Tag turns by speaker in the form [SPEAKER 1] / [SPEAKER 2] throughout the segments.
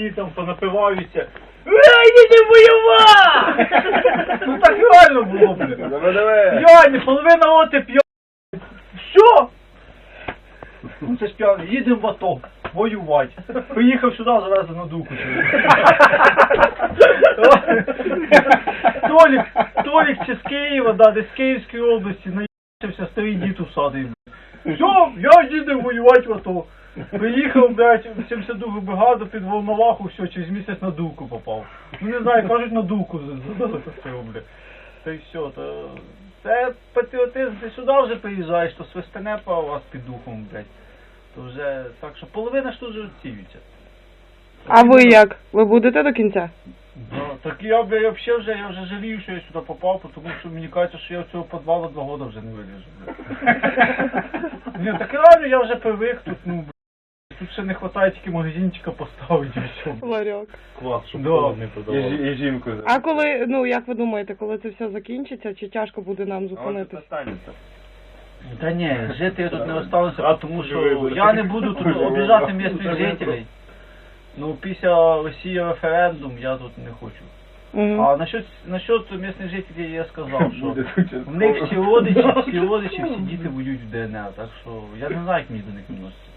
[SPEAKER 1] тісні там понапиваються. Ей, їдемо воювати! Ну так реально було, блін.
[SPEAKER 2] Давай, давай.
[SPEAKER 1] П'яні, половина оти п'яні. Що? Ну це ж п'яні, їдемо в АТО, воювати. Приїхав сюди, завезли на дуку. Толік, Толік чи з Києва, да, десь з Київської області, наївся старий дід усадив. Все, я їду воювати в АТО. Приїхав, блядь, в 72 бригаду під Волноваху, все, через місяць на дуку попав. Ну не знаю, кажуть на дуку застрелив, блядь. Та й все, то це патріотизм, ти сюди вже приїжджаєш, то свистене по вас під духом, блядь. То вже так що половина ж тут же відсіюється.
[SPEAKER 3] А ви як? Ви будете до кінця?
[SPEAKER 1] Да, так я, бля, я взагалі вже, я вже жалію, що я сюди попав, тому що мені кажеться, що я в цього підвалу два роки вже не виліжу. Ні, так реально я вже привик тут, ну, блядь. Тут ще не вистачає тільки магазинчика поставити і все.
[SPEAKER 3] Ларьок.
[SPEAKER 2] Клас, щоб
[SPEAKER 1] Да.
[SPEAKER 2] не подавав. І, і жінку.
[SPEAKER 3] А коли, ну як ви думаєте, коли це все закінчиться, чи тяжко буде нам
[SPEAKER 2] останеться.
[SPEAKER 1] Та ні, жити я тут не остануся,
[SPEAKER 2] А
[SPEAKER 1] тому що я не буду тут обіжати місцевих жителів. Ну, після Росії референдум я тут не хочу.
[SPEAKER 3] Мгм.
[SPEAKER 1] А насчет, насчет місцевих жителів я сказав, що в них всі родичі, всі родичі, всі діти воюють в ДНР, так що я не знаю, як мені до них відноситься.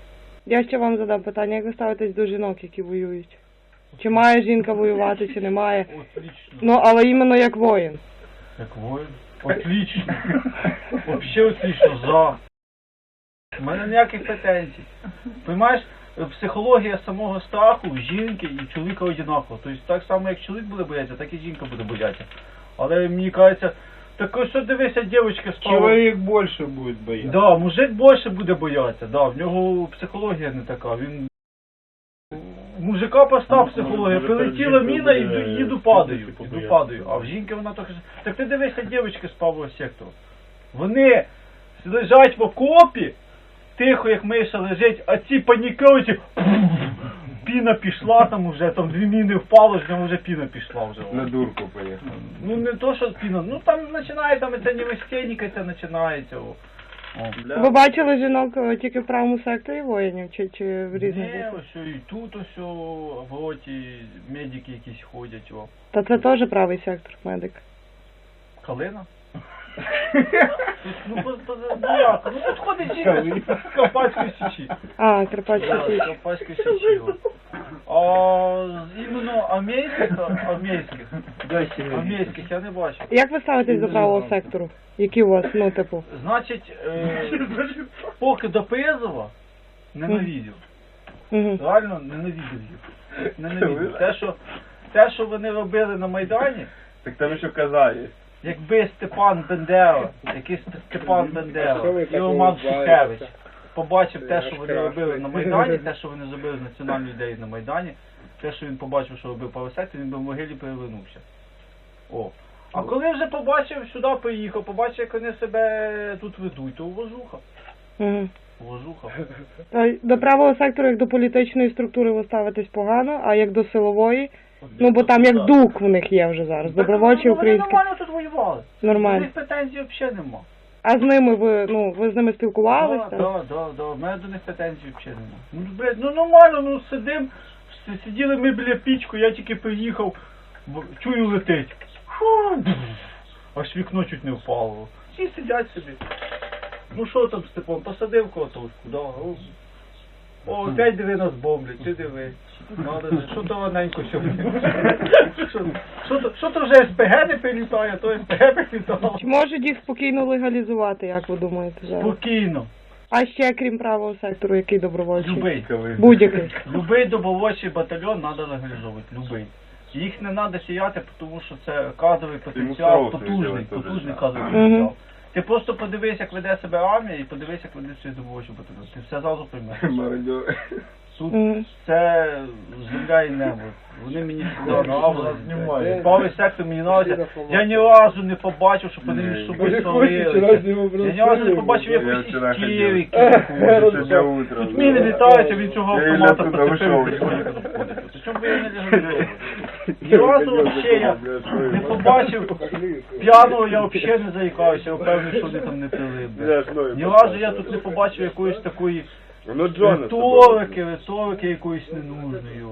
[SPEAKER 3] Я ще вам задам питання, як ви ставитесь до жінок, які воюють? Чи має жінка воювати, чи не має?
[SPEAKER 1] Отлично.
[SPEAKER 3] Ну, але іменно як воїн.
[SPEAKER 1] Як воїн. Отлично. Вообще отлично, за. У мене ніяких претензій. Понимаєш, психологія самого страху жінки і чоловіка одинаково. Тобто так само, як чоловік буде боятися, так і жінка буде боятися. Але мені кажеться, так ось що дивися, дівчинка справа.
[SPEAKER 2] Чоловік більше буде боятися.
[SPEAKER 1] Да, мужик більше буде боятися, да, в нього психологія не така. Він мужика проста психологія, прилетіла міна,
[SPEAKER 2] е,
[SPEAKER 1] їду падаю, іду падаю. А в жінки вона трохи. Так ти дивишся дівчатки з правого сектору. Вони лежать в окопі, тихо, як миша лежить, а ці панікують, і піна пішла там уже, там дві міни впало, нього вже піна пішла вже.
[SPEAKER 2] На дурку поїхав.
[SPEAKER 1] Ну не то, що піна, ну там починає там це не вестейника, це починається.
[SPEAKER 3] Ви бачили жінок е, тільки в правому секторі воїнів, чи, чи в різних?
[SPEAKER 1] Ні, ось і тут ось в роті медики якісь ходять, о.
[SPEAKER 3] Та це теж правий сектор, медик.
[SPEAKER 1] Калина? Ну, по, по, ну ну тут жінка з Карпатської січі.
[SPEAKER 3] А, Карпатська
[SPEAKER 1] Да, з
[SPEAKER 3] Січ.
[SPEAKER 1] Карпатської січі. А з іменно армійських, армійських, армійських я не бачив.
[SPEAKER 3] Як ви ставитесь до правого сектору? Які у вас, ну, типу?
[SPEAKER 1] Значить, е, поки до призова ненавидів. Реально ненавидів їх. Ненавидів. Те, що, те, що вони робили на Майдані,
[SPEAKER 2] Так там ще коза є.
[SPEAKER 1] Якби Степан Бендера, якийсь Степан Бендера, і Роман Шухевич побачив те, що вони робили на Майдані, те, що вони зробили з національної ідеї на Майдані, те, що він побачив, що робив Павесек, він би в могилі перевернувся. О. А коли вже побачив, сюди приїхав, побачив, як вони себе тут ведуть, то уважуха.
[SPEAKER 3] Угу.
[SPEAKER 1] Уважуха.
[SPEAKER 3] До правого сектору, як до політичної структури ви ставитесь погано, а як до силової, ну бо там як дух в них є вже зараз,
[SPEAKER 1] Ну, Вони нормально тут воювали.
[SPEAKER 3] Нормально.
[SPEAKER 1] них претензій взагалі нема.
[SPEAKER 3] А з ними ви, ну, ви з ними спілкувалися?
[SPEAKER 1] так, так, так. У мене до них претензій взагалі нема. Ну, блядь, ну нормально, ну сидим, сиділи ми біля пічку, я тільки приїхав, чую летить. Фу, Аж вікно чуть не впало. Всі сидять собі. Ну що там, Степан, посадив котовку, да. О, опять диви нас бомблять, ти диви. Надо же, що то раненько сьогодні. Що- Що то- Що то вже СПГ не прилітає, то СПГ прилітало.
[SPEAKER 3] Чи можуть їх спокійно легалізувати, як ви думаєте зараз?
[SPEAKER 1] Спокійно.
[SPEAKER 3] А ще крім правого сектору, який добровольчий?
[SPEAKER 1] Любий.
[SPEAKER 3] Будь-який.
[SPEAKER 1] Любий добровольчий батальйон треба легалізовувати. Любий. Їх не треба сіяти, тому що це кадровий потенціал, потужний,
[SPEAKER 2] зробити
[SPEAKER 1] потужний
[SPEAKER 2] да.
[SPEAKER 1] кадровий
[SPEAKER 3] Мгм.
[SPEAKER 1] потенціал. Ти просто подивись, як веде себе армія, і подивись, як веде свій добровольчий батальйон. Ти все зразу приймеш.
[SPEAKER 2] Мародьор.
[SPEAKER 1] Тут це земля і небо. Вони мені сюди нравились.
[SPEAKER 2] знімають.
[SPEAKER 1] Правий сектор мені нравиться. Я ні разу не побачив, щоб вони між собою сварилися. Я ні разу не побачив
[SPEAKER 2] Я
[SPEAKER 1] якоїсь
[SPEAKER 2] вчора ходив. Сьогодні утром.
[SPEAKER 1] Тут міни літають, а він цього автомата поцепив. Чому би я не легалізовував? Ні разу вообще я не побачив п'яного, я взагалі не заїкаюся, я впевнений, що вони там не пили. бля. Ні разу я тут не побачив якоїсь такої
[SPEAKER 2] Ну, Джона.
[SPEAKER 1] риторики, риторики якоїсь ненужної.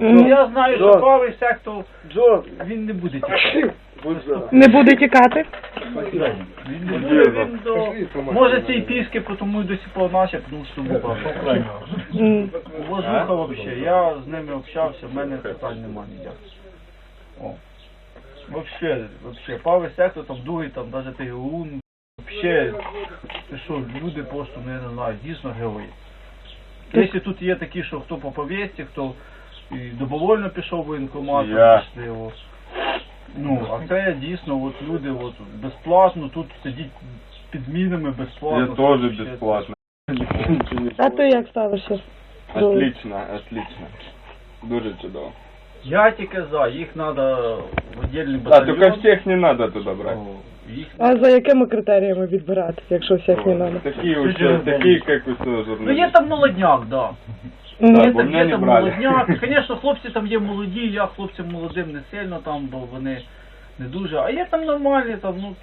[SPEAKER 1] Ну, я знаю, що
[SPEAKER 2] Джон.
[SPEAKER 1] правий сектор,
[SPEAKER 2] Джон,
[SPEAKER 1] він не буде тікати.
[SPEAKER 3] Не буде тікати?
[SPEAKER 1] Він не буде, він до... Може ці піски, тому й до сих пор наші, тому що вуха.
[SPEAKER 3] М.
[SPEAKER 1] Воздуха вообще. Я з ними общався, в мене питань нема ніяких. О. Вообще, вообще, правий сектор, там другий, там навіть ТГУ, вообще, ти що, люди просто, ну, я не знаю, дійсно герої. Якщо тут є такі, що хто по повісті, хто і добровольно пішов в воєнкомат,
[SPEAKER 2] Я.
[SPEAKER 1] пішли, о. Ну, а це дійсно от люди от, безплатно, тут сидіть під мінами безплатно.
[SPEAKER 2] Я тоже
[SPEAKER 1] вообще-
[SPEAKER 2] бесплатно.
[SPEAKER 3] А ти як ставишся?
[SPEAKER 2] Отлично, отлично. Дуже чудово.
[SPEAKER 1] Я тільки за, їх треба в віддільний
[SPEAKER 2] А,
[SPEAKER 1] батальйон.
[SPEAKER 2] только всех не надо туда брать.
[SPEAKER 1] О, їх...
[SPEAKER 3] А за якими критеріями відбирати, якщо всіх не треба?
[SPEAKER 2] Такие уже, такие, как у всего
[SPEAKER 1] Ну є там молодняк, да.
[SPEAKER 3] Мгм.
[SPEAKER 2] Так,
[SPEAKER 1] Є
[SPEAKER 2] бо
[SPEAKER 1] там,
[SPEAKER 2] мене
[SPEAKER 1] є
[SPEAKER 2] не
[SPEAKER 1] там
[SPEAKER 2] брали.
[SPEAKER 1] молодняк. Звісно, хлопці там є молоді, я хлопцям молодим не сильно там, бо вони не дуже. А є там нормальні, там, ну.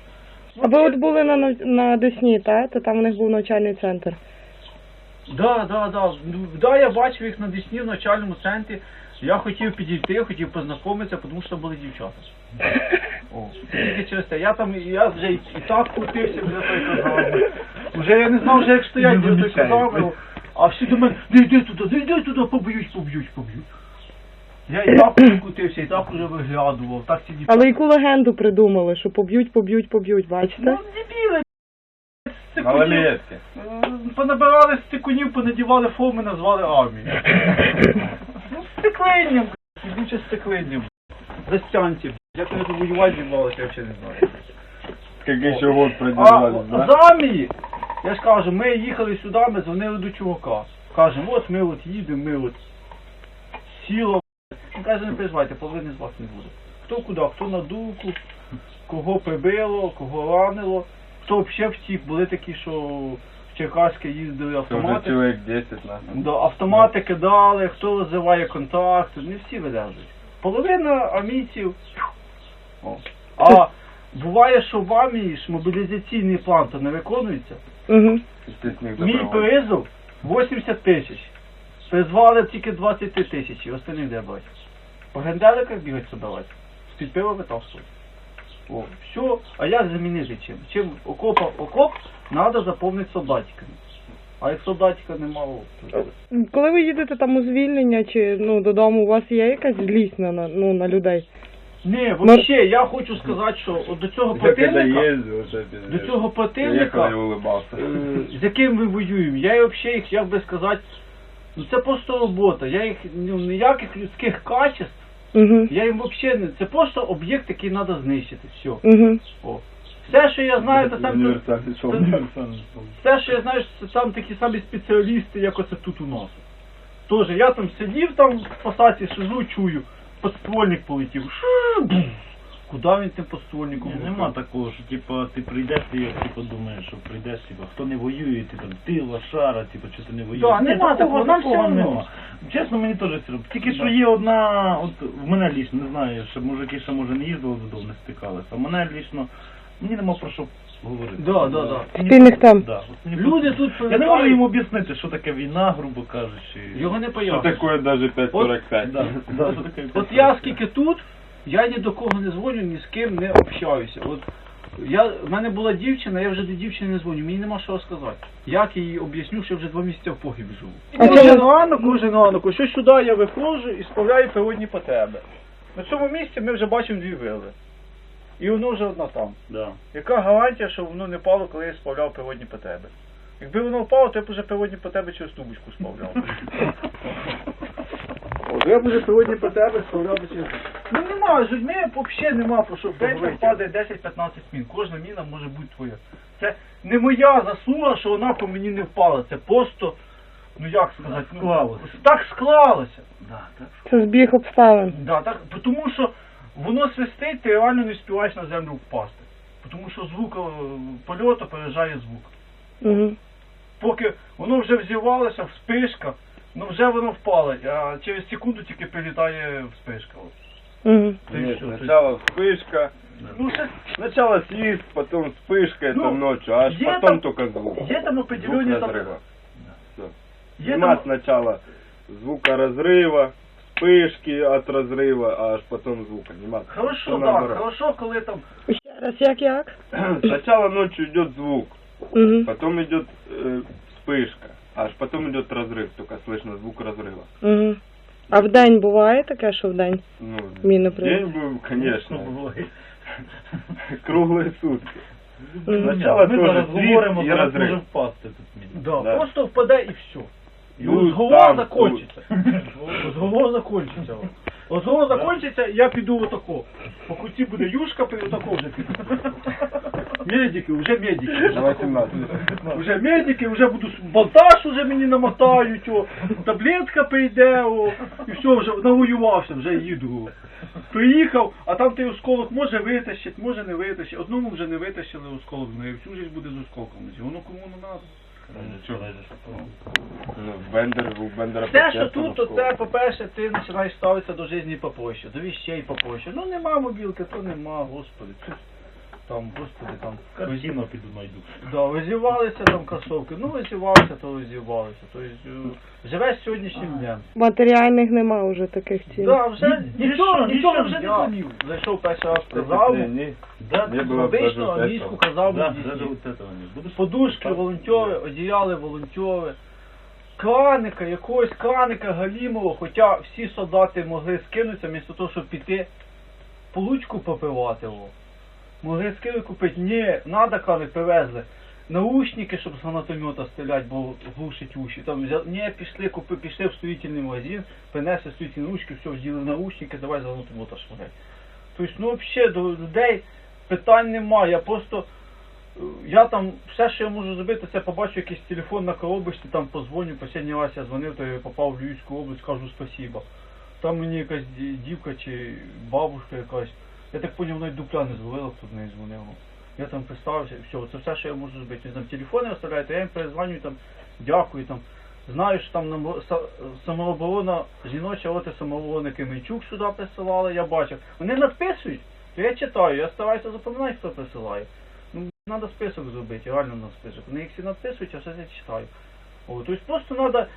[SPEAKER 3] А ви от були на, нав- на Десні, так? То там у них був навчальний центр.
[SPEAKER 1] Да, да, да. Ну, да, я бачив їх на Десні в начальному центрі. Я хотів підійти, хотів познайомитися, тому що були дівчата. О, тільки через те. Я там, я вже і, і так крутився, вже той казав. Вже я не знав, вже як стоять, вже той казав. А всі до мене, не йди туди, не йди туди, поб'ють, поб'ють, поб'ють. Я і так уже крутився, і так уже виглядував, так ці дівчата.
[SPEAKER 3] Але яку легенду придумали, що поб'ють, поб'ють, поб'ють, бачите?
[SPEAKER 1] Ну, дебіли, стикунів.
[SPEAKER 2] Малолетки.
[SPEAKER 1] Е, Понабирали стикунів, понадівали форми, назвали армією. Стеклиння, блядь, більше стеклиння. Застянці, як вони тут воювати зібралися, я взагалі не знаю.
[SPEAKER 2] Как еще год
[SPEAKER 1] А
[SPEAKER 2] да?
[SPEAKER 1] з армії, я ж кажу, ми їхали сюди, ми дзвонили до чувака. Кажемо, от ми от їдемо, ми от сіло. Він каже, не переживайте, половини з вас не буде. Хто куди, хто на дуку, кого прибило, кого ранило, хто взагалі втік, були такі, що Черкаське їздили автомати.
[SPEAKER 2] человек 10 нас.
[SPEAKER 1] Да, автомати кидали, хто розриває контакти, не всі вилежують. Половина армійців. О. А буває, що в армії ж мобілізаційний план то не виконується.
[SPEAKER 3] Угу.
[SPEAKER 1] Мій призов 80 тисяч. Призвали тільки 23 тисячі, остальні де брати. По генделиках бігать собирати. З-під пива витаскувати. О, все. А як замінити чим? Чим окопа, окоп треба заповнити солдатиками. А як солдатика немало, то...
[SPEAKER 3] Коли ви їдете там у звільнення чи ну додому, у вас є якась злість на, на- ну, на людей?
[SPEAKER 1] Ні, взагалі, я хочу сказати, що от до цього
[SPEAKER 2] Я когда
[SPEAKER 1] противника,
[SPEAKER 2] ездил, уже пиздец.
[SPEAKER 1] до цього
[SPEAKER 2] Ехал и
[SPEAKER 1] противника,
[SPEAKER 2] улыбался.
[SPEAKER 1] е, з яким ми воюємо, я взагалі їх, як би сказати, ну це просто робота. Я їх ну, ніяких людських качеств,
[SPEAKER 3] Угу.
[SPEAKER 1] я їм взагалі не. Це просто об'єкт, який треба знищити. Все.
[SPEAKER 3] Угу.
[SPEAKER 1] О. Все, що я знаю, це там все, що я знаю, це там такі самі спеціалісти, як оце тут у нас. Тоже я там сидів там в посадці, сижу, чую, подствольник полетів. Шу, Куди він тим подствольником?
[SPEAKER 4] Ні, Нема такого, що типу, ти прийдеш, ти як типу, думаєш, що прийдеш, типу, хто не воює, ти там ти лошара, типу, що ти не воюєш.
[SPEAKER 1] Да, нема такого, нам
[SPEAKER 4] такого
[SPEAKER 1] все одно.
[SPEAKER 4] нема. Чесно, мені теж все одно. Тільки що є одна, от в мене лічно, не знаю, що мужики ще може не їздили додому, не стикалися. А мене лічно, мені нема про що говорити.
[SPEAKER 1] Да, да, да.
[SPEAKER 4] Мені
[SPEAKER 3] Спільних тем.
[SPEAKER 4] Да, от мені
[SPEAKER 1] Люди тут
[SPEAKER 4] Я не можу їм об'яснити, що таке війна, грубо кажучи.
[SPEAKER 1] його не
[SPEAKER 2] Что
[SPEAKER 1] пояснюють.
[SPEAKER 2] такое даже 5.45?
[SPEAKER 4] Да, да, що таке
[SPEAKER 1] От я скільки тут, я ні до кого не дзвоню, ні з ким не общаюся. От я, в мене була дівчина, я вже до дівчини не дзвоню, мені нема що сказати. Як я їй об'ясню, що я вже два місяці в погибі живу.
[SPEAKER 3] А
[SPEAKER 1] кожен ранок, кожен ранок, що сюди я виходжу і справляю природні потреби. На цьому місці ми вже бачимо дві вили. І воно вже одна там.
[SPEAKER 4] Да.
[SPEAKER 1] Яка гарантія, що воно не впало, коли я справляв природні потреби? Якби воно впало, то я б вже природні потреби через тубочку справляв. Я б вже природні потреби справляв. Ну нема, з людьми взагалі нема про що. В день там падає 10-15 мін. Кожна міна може бути твоя. Це не моя заслуга, що вона по мені не впала. Це просто, ну як сказати, ну,
[SPEAKER 4] Склалося.
[SPEAKER 1] так склалося.
[SPEAKER 4] Да, так.
[SPEAKER 3] Це збіг обставин.
[SPEAKER 1] Да, так, тому що воно свистить, ти реально не співаєш на землю впасти. Тому що звук е, польоту переїжджає звук.
[SPEAKER 3] Угу.
[SPEAKER 1] Поки воно вже взірвалося, вспишка, ну вже воно впало, а через секунду тільки прилітає вспишка. От.
[SPEAKER 3] Угу.
[SPEAKER 1] Та й
[SPEAKER 2] Нет,
[SPEAKER 1] всё, то есть-
[SPEAKER 2] сначала вспышка,
[SPEAKER 1] Ну, ще
[SPEAKER 2] сначала свист, потом вспышка, это
[SPEAKER 1] Ну,
[SPEAKER 2] ночью, аж
[SPEAKER 1] где
[SPEAKER 2] потом
[SPEAKER 1] там-
[SPEAKER 2] только звук.
[SPEAKER 1] є там
[SPEAKER 2] Звук
[SPEAKER 1] определені там,
[SPEAKER 2] разрыва. Всё.
[SPEAKER 1] Є
[SPEAKER 2] Нема
[SPEAKER 1] там-
[SPEAKER 2] сначала звука разрыва, вспышки от разрыва, а аж потом звука. Нема.
[SPEAKER 1] Хорошо,
[SPEAKER 2] Всё
[SPEAKER 1] так,
[SPEAKER 2] наоборот.
[SPEAKER 1] хорошо, коли там
[SPEAKER 3] Ще раз, як як?
[SPEAKER 2] Сначала ночью идет звук,
[SPEAKER 3] Угу.
[SPEAKER 2] потом идет э, вспышка, аж потом идет разрыв, только слышно звук разрыва.
[SPEAKER 3] Угу. А в день буває таке, що в день?
[SPEAKER 2] Ну,
[SPEAKER 3] Міни
[SPEAKER 2] день был, конечно,
[SPEAKER 4] буває.
[SPEAKER 2] круглые сутки.
[SPEAKER 3] Мгм.
[SPEAKER 2] Сначала
[SPEAKER 4] Ми
[SPEAKER 2] тоже
[SPEAKER 4] зараз
[SPEAKER 2] звук
[SPEAKER 4] говоримо,
[SPEAKER 2] и
[SPEAKER 4] зараз
[SPEAKER 2] разрыв.
[SPEAKER 4] може впасти тут міна.
[SPEAKER 1] да,
[SPEAKER 2] Да.
[SPEAKER 1] просто впаде і все. І
[SPEAKER 2] Ну,
[SPEAKER 1] розговор
[SPEAKER 2] там,
[SPEAKER 1] закончиться. Розговор закончиться. Розговор закончиться, я піду отако. По куті буде юшка, при отако вже піду. Медики, вже медики. вже
[SPEAKER 2] На 18.
[SPEAKER 1] Медики, вже буду бандаж уже мені намотають, о, таблетка прийде, о, і все, вже навоювався, вже їду. Приїхав, а там той осколок може витащить, може не витащить. Одному вже не витащили осколок, ну і всю життя буде з осколком. Воно кому не треба.
[SPEAKER 2] Ну, Бендер, у Бендера
[SPEAKER 1] Все, що тут, то це, по-перше, ти починаєш ставитися до житті попроще, до віщей попроще. Ну нема мобілки, то нема, господи Тут, там, господи, там.
[SPEAKER 4] Картину піду найду.
[SPEAKER 1] Да, визівалися там кросовки, ну визівалися, то визівалися. Тобто е, живеш сьогоднішнім днем.
[SPEAKER 3] Матеріальних нема вже таких цін.
[SPEAKER 1] Да, вже
[SPEAKER 4] Ні-
[SPEAKER 1] нічого,
[SPEAKER 4] нічого,
[SPEAKER 1] нічого
[SPEAKER 4] нічого
[SPEAKER 1] вже не
[SPEAKER 4] я-
[SPEAKER 1] зумів. Зайшов перший раз, сказав,
[SPEAKER 2] Не, не,
[SPEAKER 4] Да,
[SPEAKER 2] не было
[SPEAKER 1] обично
[SPEAKER 2] даже
[SPEAKER 1] англійську
[SPEAKER 2] этого.
[SPEAKER 1] казав,
[SPEAKER 4] Да,
[SPEAKER 1] мені
[SPEAKER 4] даже
[SPEAKER 1] дійсно.
[SPEAKER 4] вот этого не будеш.
[SPEAKER 1] подушки, волонтери, одіяли волонтери. Краника, якогось краника галімого, хоча всі солдати могли скинутися, вмісто того, щоб піти получку попивати. О. Могли скину купити. Ні, надо краник привезли. Наушники, щоб з гранатомета стріляти, бо глушить уші. Там взяли, ні, пішли, купи, пішли в строїтельний магазин, принесли строїтельні наушники, все, вділи наушники, давай з гранатомета шмагай. Тобто, ну взагалі до людей питань немає. Я просто е, я там все, що я можу зробити, це побачу якийсь телефон на коробочці, там позвоню, останній раз я дзвонив, то я попав в Львівську область, кажу спасіба. Там мені якась дівка чи бабушка якась. Я так поняв, навіть дупля не звалила, хто неї дзвонив. Я там представився, все, це все, що я можу зробити. Він там телефони оставляють, а я їм перезвоню там, дякую там. Знаю, що там нам са- самооборона жіноча, от і самооборона Кременчук сюди присилали, я бачив. Вони надписують, то я читаю, я стараюся запам'ятати, хто присилає. Ну, треба список зробити, реально на список. Вони їх всі надписують, а все я читаю. Тобто просто треба,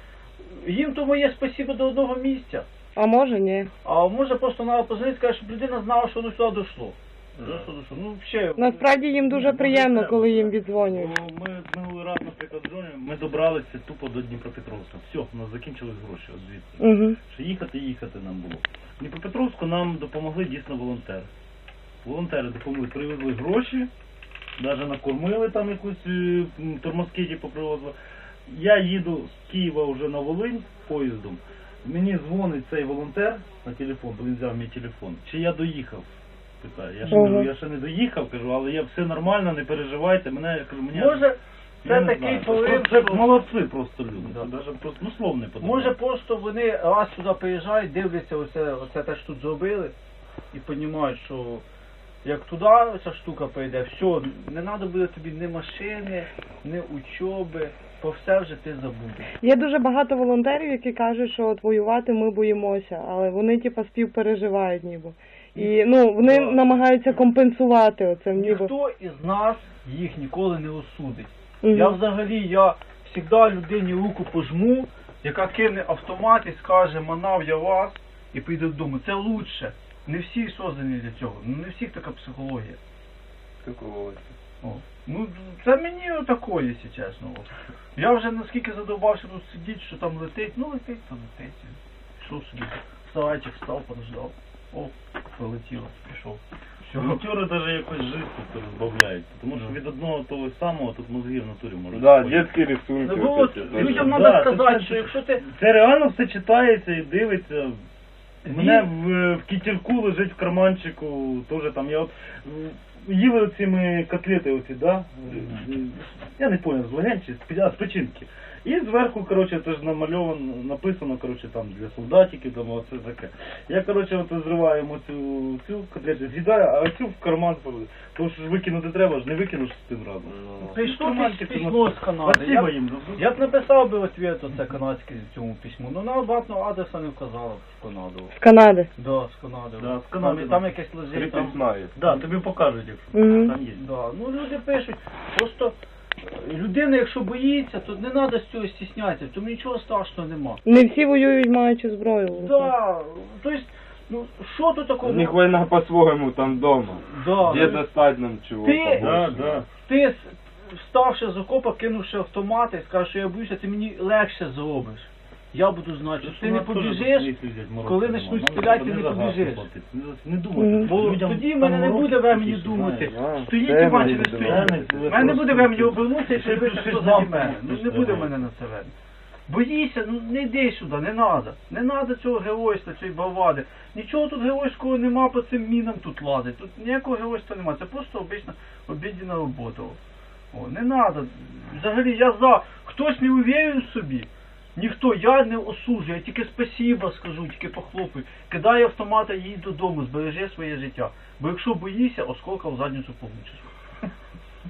[SPEAKER 1] їм то моє спасибо до одного місця.
[SPEAKER 3] А може ні.
[SPEAKER 1] А може просто треба позвонити, сказати, щоб людина знала, що воно сюди дійшло. Ну, взагалі.
[SPEAKER 3] Насправді їм дуже приємно, коли їм віддзвонюють.
[SPEAKER 4] Ну, Ми минулий раз, наприклад, дзвонили, ми добралися тупо до Дніпропетровська. Все, у нас закінчились гроші от звідси.
[SPEAKER 3] Угу.
[SPEAKER 4] Що їхати, їхати нам було. В Дніпропетровську нам допомогли дійсно волонтери. Волонтери допомогли, привезли гроші, навіть накормили там якусь е, м, тормозки типу привозили. Я їду з Києва вже на Волинь поїздом. Мені дзвонить цей волонтер на телефон, бо він взяв мій телефон. Чи я доїхав? Питає. Я ще
[SPEAKER 3] Ага.
[SPEAKER 4] кажу, я ще не доїхав, кажу, але я все нормально, не переживайте. Мене я кажу, мені
[SPEAKER 1] Може,
[SPEAKER 4] я
[SPEAKER 1] це
[SPEAKER 4] не
[SPEAKER 1] такий
[SPEAKER 4] знаю.
[SPEAKER 1] порив,
[SPEAKER 4] Це молодці просто люди.
[SPEAKER 1] Да.
[SPEAKER 4] Це даже просто ну слов не подобається.
[SPEAKER 1] Може просто вони раз сюди приїжджають, дивляться оце, оце те, що тут зробили, і розуміють, що як туди ця штука прийде, все, не треба буде тобі ні машини, ні учоби, про все вже ти забудеш.
[SPEAKER 3] Є дуже багато волонтерів, які кажуть, що от воювати ми боїмося, але вони типа співпереживають ніби. І ну вони
[SPEAKER 1] Да.
[SPEAKER 3] намагаються компенсувати оце ніби.
[SPEAKER 1] Ніхто із нас їх ніколи не осудить.
[SPEAKER 3] Мгм.
[SPEAKER 1] Я взагалі, я завжди людині руку пожму, яка кине автомат і скаже, манав я вас, і піде додому. Це лучше. Не всі создані для цього. Ну не всіх така психологія.
[SPEAKER 2] Какого?
[SPEAKER 1] О. Ну, це мені отако, якщо чесно. Я вже наскільки задовбався тут сидіти, що там летить, ну летить, то летить. Пішов собі, сарайчик став, подождав. О, прилетіло, пішов.
[SPEAKER 4] Волонтери даже якось життя тут розбавляють. Тому що від одного того самого тут мозги в натурі можуть.
[SPEAKER 2] Да, детские рисунки.
[SPEAKER 1] Ну, от, людям треба сказати, що якщо ти
[SPEAKER 4] Це реально все читається і дивиться. У мене в, в кітірку лежить в карманчику, теж там я от м, їли оціми котлети оці, да? Я не поняв, з легень чи з пі- а, з печінки. І зверху, коротше, це ж намальовано, написано, коротше, там для солдатиків, там оце таке. Я, коротше, от зриваємо цю, цю котлету, з'їдаю, а цю в карман повели. Тому що ж викинути треба, ж не викинеш з тим разом.
[SPEAKER 2] Ну.
[SPEAKER 1] прийшло
[SPEAKER 4] Карманчик
[SPEAKER 1] піс- письмо з Канади.
[SPEAKER 4] Спасибо
[SPEAKER 1] Я,
[SPEAKER 4] їм. ну,
[SPEAKER 1] я б написав би ответ оце канадське цьому письму, ну на обратного адреса не вказала в Канаду.
[SPEAKER 3] З Канади.
[SPEAKER 1] Да, з Канади.
[SPEAKER 4] Да, з Канади,
[SPEAKER 1] Там, там якесь
[SPEAKER 2] Три
[SPEAKER 1] лежить там.
[SPEAKER 2] письма.
[SPEAKER 4] Да, тобі покажуть, якщо
[SPEAKER 3] Мгм.
[SPEAKER 4] там є.
[SPEAKER 1] Да, ну люди пишуть. Просто людина, якщо боїться, то не треба з цього стіснятися, тому нічого страшного нема.
[SPEAKER 3] Не всі воюють, маючи зброю. в руках.
[SPEAKER 1] Да, то есть, ну, що тут
[SPEAKER 2] У
[SPEAKER 1] такого?
[SPEAKER 2] них война по-своему там дома.
[SPEAKER 1] Да.
[SPEAKER 2] Где достать нам чего
[SPEAKER 1] Ты-
[SPEAKER 2] побольше?
[SPEAKER 4] Да, да.
[SPEAKER 1] Ти с- вставши з окопа, кинувши автомати, і скажеш, що я боюся, ти мені легше зробиш. Я буду знати, що ти не побіжиш, коли почнуть стріляти, ти не побіжиш.
[SPEAKER 4] Не думай.
[SPEAKER 1] Бо тоді в мене не буде времені думати. Стоїть і не стоїть. У мене не буде времені обернутися і
[SPEAKER 4] плюс
[SPEAKER 1] хто
[SPEAKER 4] шість
[SPEAKER 1] мене. Ну не буде в мене на це времени. Боїся, ну не йди сюди, не треба. Не треба цього геройства, цієї бравади. Нічого тут геройського нема по цим мінам тут лазить. Тут ніякого геройства нема. Це просто обична обідна робота. О, не треба. Взагалі я за. Хтось не уверен в собі. Ніхто, я не осуджую, я тільки спасіба скажу, тільки похлопаю. Кидай автомата, їдь додому, збережи своє життя. Бо якщо боїшся, осколка в задницю получиш.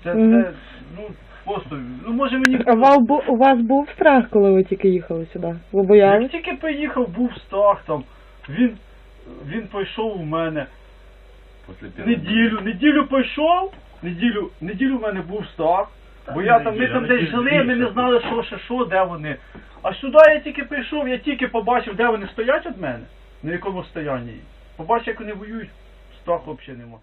[SPEAKER 1] Це, це, ну, просто, ну може мені...
[SPEAKER 3] А ва- бу- у вас був страх, коли ви тільки їхали сюди? Ви боялись?
[SPEAKER 1] Як тільки приїхав, був страх там, він, він пройшов у мене неділю, неділю пройшов, неділю, неділю в мене був страх, бо я там, ми там десь жили, ми не знали, що ще що, де вони. А сюди я тільки прийшов, я тільки побачив, де вони стоять від мене, на якому стоянні. Побачив, як вони воюють, страху взагалі нема.